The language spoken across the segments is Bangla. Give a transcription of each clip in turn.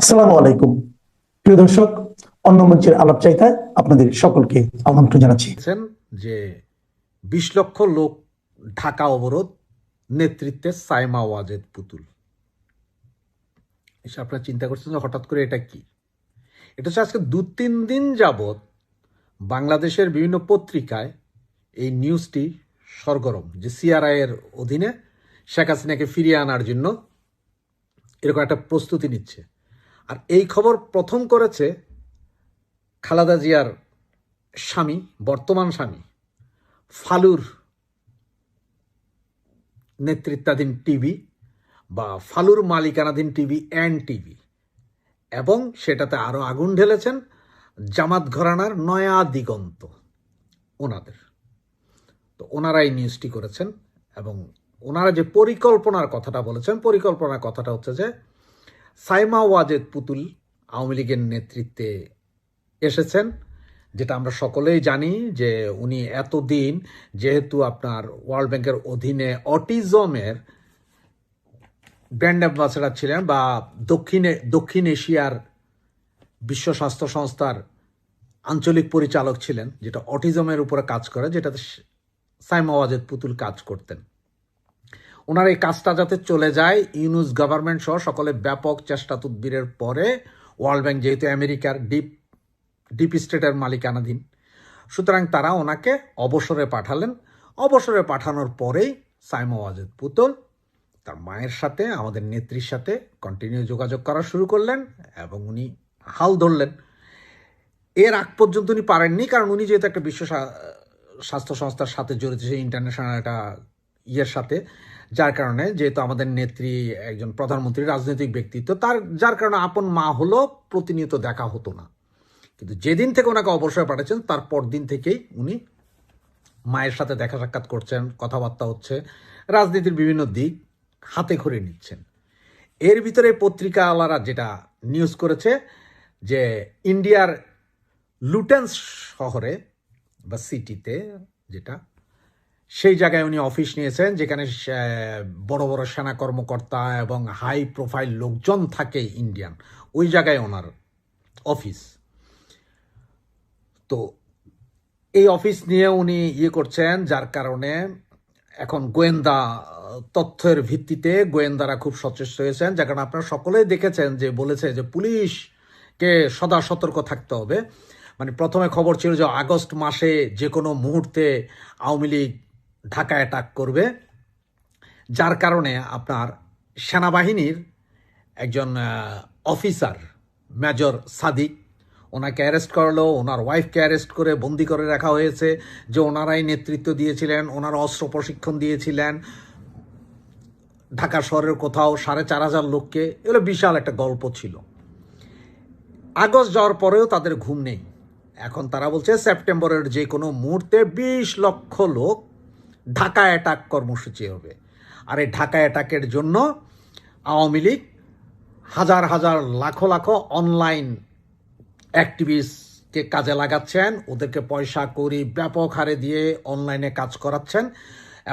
আসসালামু আলাইকুম। প্রিয় দর্শক, অন্য মঞ্চের আলাপ চাইতায় আপনাদের সকলকে আমন্ত্রণ জানাচ্ছি। যে বিশ লক্ষ লোক ঢাকা অবরোধ, নেতৃত্বে সাইমা ওয়াজেদ পুতুল। এসে আপনারা চিন্তা করছেন যে হঠাৎ করে এটা কি? এটা হচ্ছে আজকে দু তিন দিন যাবৎ বাংলাদেশের বিভিন্ন পত্রিকায় এই নিউজটি সরগরম, যে সিআরআই এর অধীনে শেখ হাসিনাকে ফিরিয়ে আনার জন্য এরকম একটা প্রস্তুতি নিচ্ছে। আর এই খবর প্রথম করেছে খালাদা জিয়ার স্বামী, বর্তমান স্বামী, ফালুর নেতৃত্বাধীন টিভি বা ফালুর মালিকানাধীন টিভি অ্যান্ড টিভি। এবং সেটাতে আরও আগুন ঢেলেছেন জামাত ঘরানার নয়া দিগন্ত, ওনাদের। তো ওনারা এই নিউজটি করেছেন এবং ওনারা যে পরিকল্পনার কথাটা বলেছেন, পরিকল্পনার কথাটা হচ্ছে যে সাইমা ওয়াজেদ পুতুল আওয়ামী লীগের নেতৃত্বে এসেছেন, যেটা আমরা সকলেই জানি যে উনি এতদিন যেহেতু আপনার ওয়ার্ল্ড ব্যাংকের অধীনে অটিজমের ব্র্যান্ড অ্যাম্বাসেডার ছিলেন বা দক্ষিণে, দক্ষিণ এশিয়ার বিশ্ব স্বাস্থ্য সংস্থার আঞ্চলিক পরিচালক ছিলেন, যেটা অটিজমের উপরে কাজ করে, যেটাতে সাইমা ওয়াজেদ পুতুল কাজ করতেন। ওনার এই কাজটা যাতে চলে যায়, ইউনুস গভর্নমেন্ট সহ সকলে ব্যাপক চেষ্টা তদবিরের পরে ওয়ার্ল্ড ব্যাংক যেহেতু আমেরিকার ডিপ ডিপ স্টেটের মালিকানাধীন, সুতরাং তারা ওনাকে অবসরে পাঠালেন। অবসরে পাঠানোর পরেই সাইমা ওয়াজেদ পুতুল তার মায়ের সাথে, আমাদের নেত্রীর সাথে কন্টিনিউ যোগাযোগ করা শুরু করলেন এবং উনি হাল ধরলেন। এর আগ পর্যন্ত উনি পারেননি, কারণ উনি যেহেতু একটা বিশ্ব স্বা- স্বাস্থ্য সংস্থার সাথে জড়িত, সেই ইন্টারন্যাশনাল একটা ইয়ের সাথে যার কারণে যেহেতু আমাদের নেত্রী একজন প্রধানমন্ত্রী, রাজনৈতিক ব্যক্তিত্ব, তার, যার কারণে আপন মা হলো প্রতিনিয়ত দেখা হতো না। কিন্তু যেদিন থেকে ওনাকে অবসরে পাঠাচ্ছেন, তার পর দিন থেকেই উনি মায়ের সাথে দেখা সাক্ষাৎ করছেন, কথাবার্তা হচ্ছে, রাজনীতির বিভিন্ন দিক হাতে খড়ে নিচ্ছেন। এর ভিতরে পত্রিকাওয়ালারা যেটা নিউজ করেছে, যে ইন্ডিয়ার লুটেন্স শহরে বা সিটিতে যেটা সেই জায়গায় উনি অফিস নিয়েছেন, যেখানে বড় বড় সেনা কর্মকর্তা এবং হাই প্রোফাইল লোকজন থাকে ইন্ডিয়ান ওই জায়গায় ওনার অফিস তো এই অফিস নিয়ে উনি ইয়ে করছেন, যার কারণে এখন গোয়েন্দা তথ্যের ভিত্তিতে গোয়েন্দারা খুব সচেষ্ট হয়েছেন। যার কারণে আপনারা সকলেই দেখেছেন যে বলেছে যে পুলিশকে সদা সতর্ক থাকতে হবে। মানে প্রথমে খবর ছিল যে আগস্ট মাসে যে কোনো মুহূর্তে আওয়ামী লীগ ঢাকা অ্যাটাক করবে, যার কারণে আপনার সেনাবাহিনীর একজন অফিসার মেজর সাদিক, ওনাকে অ্যারেস্ট করল, ওনার ওয়াইফকে অ্যারেস্ট করে বন্দি করে রাখা হয়েছে, যে ওনারাই নেতৃত্ব দিয়েছিলেন, ওনারা অস্ত্র প্রশিক্ষণ দিয়েছিলেন। ঢাকা শহরের কোথাও সাড়ে চার হাজার লোককে, এগুলো বিশাল একটা গল্প ছিল। আগস্ট যাওয়ার পরেও তাদের ঘুম নেই। এখন তারা বলছে, সেপ্টেম্বরের যে কোনো মুহূর্তে বিশ লক্ষ লোক ঢাকা অ্যাটাক কর্মসূচি হবে। আর এই ঢাকা অ্যাটাকের জন্য আওয়ামী লীগ হাজার হাজার লাখো লাখো অনলাইন অ্যাক্টিভিস্টকে কাজে লাগাচ্ছেন, ওদেরকে পয়সা করি ব্যাপক হারে দিয়ে অনলাইনে কাজ করাচ্ছেন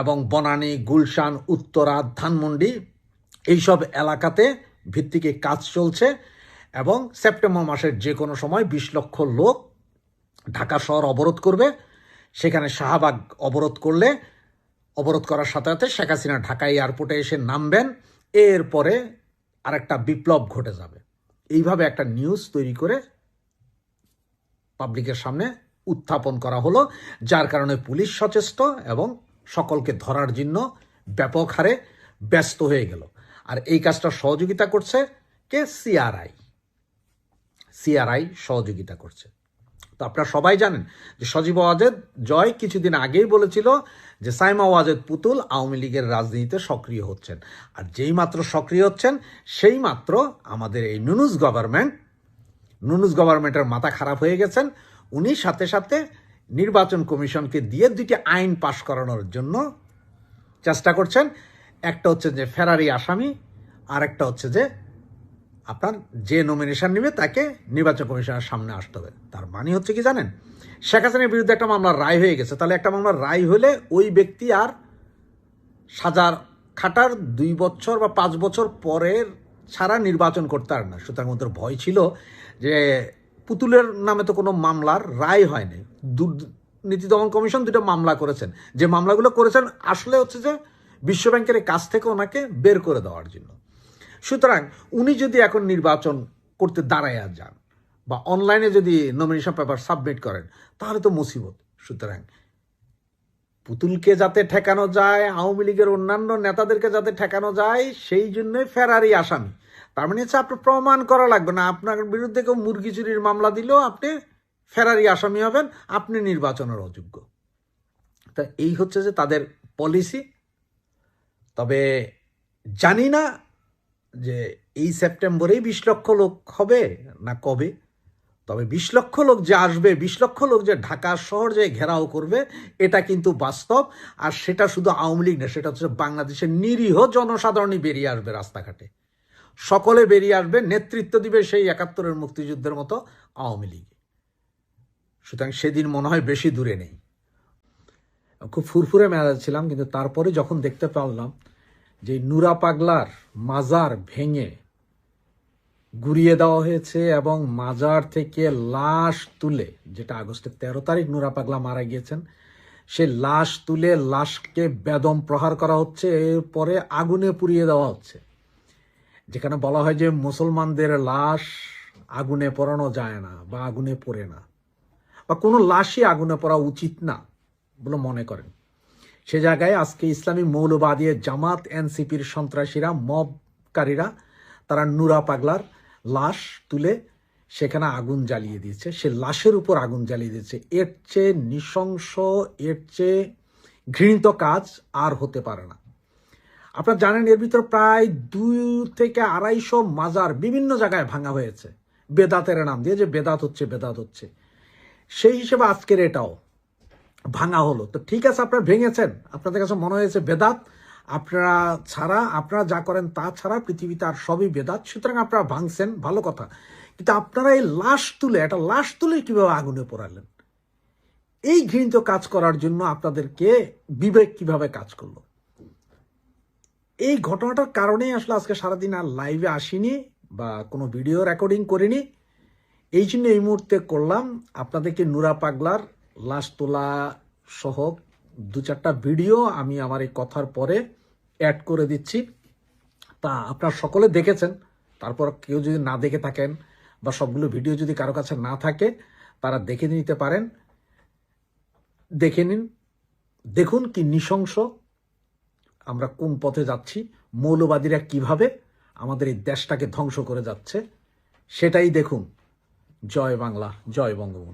এবং বনানী, গুলশান, উত্তরা, ধানমন্ডি এইসব এলাকাতে ভিত্তিকে কাজ চলছে এবং সেপ্টেম্বর মাসের যে কোনো সময় বিশ লক্ষ লোক ঢাকা শহর অবরোধ করবে। সেখানে শাহবাগ অবরোধ করলে অবরোধ করার সাথে সাথে শেখ হাসিনা ঢাকা এয়ারপোর্টে এসে নামবেন। এরপরে আরেকটা বিপ্লব ঘটে যাবে। এইভাবে একটা নিউজ তৈরি করে পাবলিকের সামনে উত্থাপন করা হলো, যার কারণে পুলিশ সচেষ্ট এবং সকলকে ধরার জন্য ব্যাপক হারে ব্যস্ত হয়ে গেল। আর এই কাজটা সহযোগিতা করছে কে? সিআরআই। সিআরআই সহযোগিতা করছে। তো আপনারা সবাই জানেন যে সজীব ওয়াজেদ জয় কিছুদিন আগেই বলেছিল যে সাইমা ওয়াজেদ পুতুল আওয়ামী লীগের রাজনীতিতে সক্রিয় হচ্ছেন। আর যেই মাত্র সক্রিয় হচ্ছেন, সেই মাত্র আমাদের এই নুনুস গভর্নমেন্ট, নুনুস গভর্নমেন্টের মাথা খারাপ হয়ে গেছেন। উনি সাথে সাথে নির্বাচন কমিশনকে দিয়ে দুইটি আইন পাশ করানোর জন্য চেষ্টা করছেন। একটা হচ্ছে যে ফেরারি আসামি আর একটা হচ্ছে যে আপনার যে নমিনেশন নেবে তাকে নির্বাচন কমিশনের সামনে আসতে হবে। তার মানে হচ্ছে কি জানেন? শেখ হাসিনার বিরুদ্ধে একটা মামলার রায় হয়ে গেছে। তাহলে একটা মামলার রায় হলে ওই ব্যক্তি আর সাজার খাটার দুই বছর বা পাঁচ বছর পরের ছাড়া নির্বাচন করতে পারে না। সুতরাং ওদের ভয় ছিল যে পুতুলের নামে তো কোনো মামলার রায় হয়নি। দুর্নীতি দমন কমিশন দুটো মামলা করেছেন। যে মামলাগুলো করেছেন, আসলে হচ্ছে যে বিশ্বব্যাংকের কাছ থেকে ওনাকে বের করে দেওয়ার জন্য। সুতরাং উনি যদি এখন নির্বাচন করতে দাঁড়াইয়া যান বা অনলাইনে যদি নমিনেশন পেপার সাবমিট করেন, তাহলে তো মুসিবত। সুতরাং পুতুলকে যাতে ঠেকানো যায়, আওয়ামী লীগের অন্যান্য নেতাদেরকে যাতে ঠেকানো যায়, সেই জন্যই ফেরারি আসামি। তার মানে হচ্ছে আপনার প্রমাণ করা লাগবে না। আপনার বিরুদ্ধে কেউ মুরগি চুরির মামলা দিলেও আপনি ফেরারি আসামি হবেন, আপনি নির্বাচনের অযোগ্য। তা এই হচ্ছে যে তাদের পলিসি তবে জানি না যে এই সেপ্টেম্বরেই বিশ লক্ষ লোক হবে না কবে? তবে বিশ লক্ষ লোক যে আসবে, বিশ লক্ষ লোক যে ঢাকা শহর যে ঘেরাও করবে, এটা কিন্তু বাস্তব। আর সেটা শুধু আওয়ামী লীগ না, সেটা হচ্ছে বাংলাদেশের নিরীহ জনসাধারণই বেরিয়ে আসবে রাস্তাঘাটে। সকলে বেরিয়ে আসবে, নেতৃত্ব দিবে সেই একাত্তরের মুক্তিযুদ্ধের মতো আওয়ামী লীগ। সুতরাং সেদিন মনে হয় বেশি দূরে নেই। খুব ফুরফুরে মেজাজ ছিলাম, কিন্তু তারপরে যখন দেখতে পারলাম যে নুরা পাগলার মাজার ভেঙে গুড়িয়ে দেওয়া হয়েছে এবং মাজার থেকে লাশ তুলে, যেটা আগস্টের তেরো তারিখ নুরা পাগলা মারা গিয়েছেন, সে লাশ তুলে লাশকে বেদম প্রহার করা হচ্ছে, এরপরে আগুনে পুড়িয়ে দেওয়া হচ্ছে। যেখানে বলা হয় যে মুসলমানদের লাশ আগুনে পোড়ানো যায় না বা আগুনে পড়ে না, বা কোনো লাশই আগুনে পড়া উচিত না বলে মনে করেন। সে জায়গায় আজকে ইসলামী মৌলবাদী জামাত, এনসিপির সন্ত্রাসীরা, মবকারীরা, তারা নুরা পাগলার লাশ তুলে সেখানে আগুন জ্বালিয়ে দিয়েছে। সে লাশের উপর আগুন জ্বালিয়ে দিয়েছে। এর চেয়ে নৃশংস, এর চেয়ে ঘৃণিত কাজ আর হতে পারে না। আপনারা জানেন, এর ভিতর প্রায় দুই থেকে আড়াইশো মাজার বিভিন্ন জায়গায় ভাঙা হয়েছে। বেদাতের নাম দিয়ে যে বেদাত হচ্ছে বেদাত হচ্ছে। সেই হিসেবে আজকের এটাও। ভাঙা হলো। তো ঠিক আছে, আপনারা ভেঙেছেন। আপনাদের কাছে মনে হয়েছে বেদাত। আপনারা ছাড়া, আপনারা যা করেন তা ছাড়া পৃথিবীতে আর সবই বেদাত। সুতরাং আপনারা ভাঙছেন, ভালো কথা। কিন্তু আপনারা এই লাশ তুলে একটা লাশ তুলে কীভাবে আগুনে পোড়ালেন? এই ঘৃণিত কাজ করার জন্য আপনাদেরকে বিবেক কীভাবে কাজ করল? এই ঘটনাটার কারণেই আসলে আজকে সারাদিন আর লাইভে আসিনি বা কোনো ভিডিও রেকর্ডিং করিনি। এই জন্য এই মুহূর্তে করলাম। আপনাদেরকে নুরা পাগলার লাশ তোলা সহ দু চারটা ভিডিও আমি আমার এই কথার পরে অ্যাড করে দিচ্ছি। তা আপনারা সকলে দেখেছেন, তারপর কেউ যদি না দেখে থাকেন বা সবগুলো ভিডিও যদি কারও কাছে না থাকে, তারা দেখে নিতে পারেন। দেখে নিন, দেখুন কি নৃশংস আমরা কোন পথে যাচ্ছি, মৌলবাদীরা কীভাবে আমাদের এই দেশটাকে ধ্বংস করে যাচ্ছে, সেটাই দেখুন। জয় বাংলা, জয় বঙ্গবন্ধু।